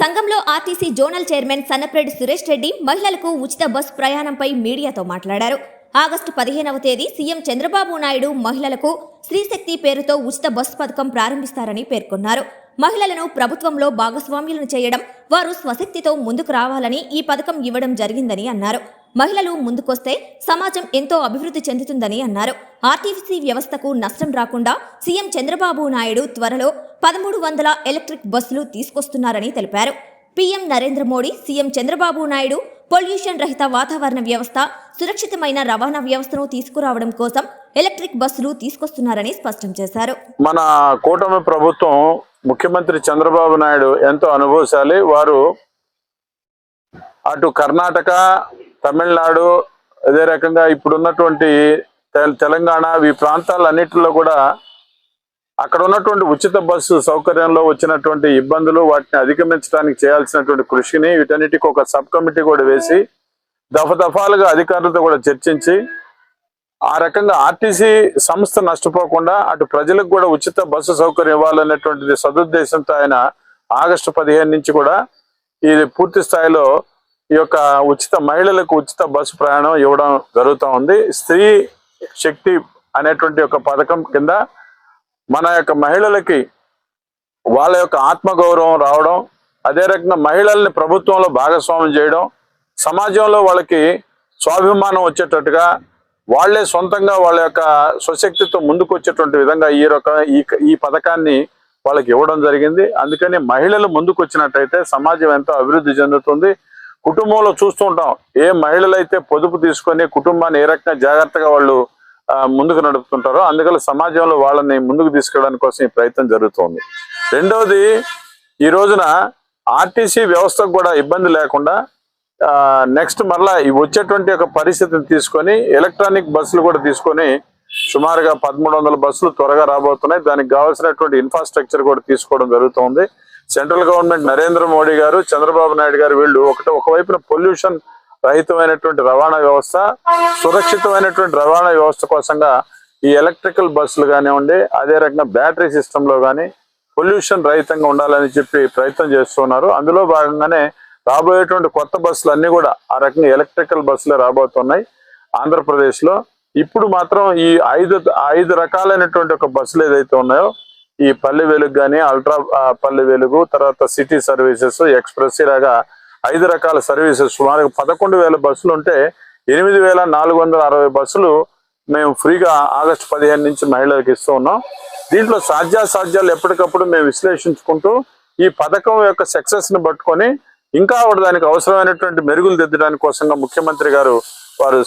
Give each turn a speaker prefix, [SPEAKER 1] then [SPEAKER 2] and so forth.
[SPEAKER 1] సంఘంలో RTC zonal chairman Sannapreddy Suresh Reddy మహిళలకు ఉచిత బస్ ప్రయాణంపై మీడియాతో మాట్లాడారు. ఆగస్టు పదిహేనవ తేదీ సీఎం చంద్రబాబు నాయుడు మహిళలకు స్త్రీశక్తి పేరుతో ఉచిత బస్ పథకం ప్రారంభిస్తారని పేర్కొన్నారు. మహిళలను ప్రభుత్వంలో భాగస్వామ్యులను చేయడం వారు స్వశక్తితో ముందుకు రావాలని ఈ పథకం ఇవ్వడం జరిగిందని అన్నారు. మహిళలు ముందుకొస్తే సమాజం ఎంతో అభివృద్ధి చెందుతుందని అన్నారు. ఆర్టీసీ వ్యవస్థకు నష్టం రాకుండా సీఎం చంద్రబాబు నాయుడు త్వరలో పదమూడు వందల ఎలక్ట్రిక్ బస్సులు తీసుకొస్తున్నారని తెలిపారు. PM Narendra Modi CM Chandrababu Naidu pollution రహిత వాతావరణ వ్యవస్థ సురక్షితమైన రవాణా వ్యవస్థను తీసుకురావడం కోసం ఎలక్ట్రిక్ బస్సులు తీసుకొస్తున్నారని స్పష్టం చేశారు.
[SPEAKER 2] మన కూటమి ప్రభుత్వం ముఖ్యమంత్రి చంద్రబాబు నాయుడు ఎంతో అనుభవశాలి. వారు అటు కర్ణాటక తమిళనాడు అదే రకంగా ఇప్పుడున్నటువంటి తెలంగాణ ఈ ప్రాంతాలన్నిటిలో కూడా అక్కడ ఉన్నటువంటి ఉచిత బస్సు సౌకర్యంలో వచ్చినటువంటి ఇబ్బందులు వాటిని అధిగమించడానికి చేయాల్సినటువంటి కృషిని వీటన్నిటికి ఒక సబ్ కమిటీ కూడా వేసి దఫదఫాలుగా అధికారులతో కూడా చర్చించి ఆ రకంగా ఆర్టీసీ సంస్థ నష్టపోకుండా అటు ప్రజలకు కూడా ఉచిత బస్సు సౌకర్యం ఇవ్వాలనేటువంటిది సదుద్దేశంతో ఆయన ఆగస్టు పదిహేను నుంచి కూడా ఇది పూర్తి స్థాయిలో ఈ యొక్క ఉచిత మహిళలకు ఉచిత బస్సు ప్రయాణం ఇవ్వడం జరుగుతూ ఉంది. స్త్రీ శక్తి అనేటువంటి ఒక పథకం కింద మన యొక్క మహిళలకి వాళ్ళ యొక్క ఆత్మగౌరవం రావడం అదే రకంగా మహిళల్ని ప్రభుత్వంలో భాగస్వామ్యం చేయడం సమాజంలో వాళ్ళకి స్వాభిమానం వచ్చేటట్టుగా వాళ్ళే సొంతంగా వాళ్ళ యొక్క స్వశక్తితో ముందుకు వచ్చేటువంటి విధంగా ఈ రక ఈ ఈ పథకాన్ని వాళ్ళకి ఇవ్వడం జరిగింది. అందుకని మహిళలు ముందుకు వచ్చినట్టయితే సమాజం ఎంతో అభివృద్ధి చెందుతుంది. కుటుంబంలో చూస్తూ ఉంటాం. ఏ మహిళలు అయితే పొదుపు తీసుకొని కుటుంబాన్ని ఏ రకంగా జాగ్రత్తగా వాళ్ళు ముందుకు నడుపుతుంటారో అందుకని సమాజంలో వాళ్ళని ముందుకు తీసుకెళ్ళడానికి కోసం ఈ ప్రయత్నం జరుగుతోంది. రెండవది ఈ రోజున ఆర్టీసీ వ్యవస్థకు కూడా ఇబ్బంది లేకుండా నెక్స్ట్ మరలా ఈ వచ్చేటువంటి ఒక పరిస్థితిని తీసుకొని ఎలక్ట్రానిక్ బస్సులు కూడా తీసుకొని సుమారుగా పదమూడు వందల బస్సులు త్వరగా రాబోతున్నాయి. దానికి కావాల్సినటువంటి ఇన్ఫ్రాస్ట్రక్చర్ కూడా తీసుకోవడం జరుగుతోంది. సెంట్రల్ గవర్నమెంట్ నరేంద్ర మోడీ గారు చంద్రబాబు నాయుడు గారు వీళ్ళు ఒకటి ఒకవైపున పొల్యూషన్ రహితమైనటువంటి రవాణా వ్యవస్థ సురక్షితమైనటువంటి రవాణా వ్యవస్థ కోసంగా ఈ ఎలక్ట్రికల్ బస్సులు కానివ్వండి అదే రకంగా బ్యాటరీ సిస్టమ్లో కానీ పొల్యూషన్ రహితంగా ఉండాలని చెప్పి ప్రయత్నం చేస్తున్నారు. అందులో భాగంగానే రాబోయేటువంటి కొత్త బస్సులు అన్ని కూడా ఆ రకంగా ఎలక్ట్రికల్ బస్సులే రాబోతున్నాయి ఆంధ్రప్రదేశ్లో ఇప్పుడు మాత్రం ఈ ఐదు ఐదు రకాలైనటువంటి ఒక బస్సులు ఏదైతే ఉన్నాయో ఈ పల్లె వెలుగు కానీ అల్ట్రా పల్లె వెలుగు తర్వాత సిటీ సర్వీసెస్ ఎక్స్ప్రెస్ ఇలాగా ఐదు రకాల సర్వీసెస్. సుమారు పదకొండు వేల బస్సులు ఉంటే ఎనిమిది వేల నాలుగు వందల అరవై బస్సులు మేము ఫ్రీగా ఆగస్టు పదిహేను నుంచి మహిళలకు ఇస్తూ ఉన్నాం. దీంట్లో సాధ్యాసాధ్యాలు ఎప్పటికప్పుడు మేము విశ్లేషించుకుంటూ ఈ పథకం యొక్క సక్సెస్ని పట్టుకొని ఇంకా దానికి అవసరమైనటువంటి మెరుగులు దిద్దడానికి కోసంగా ముఖ్యమంత్రి గారు వారు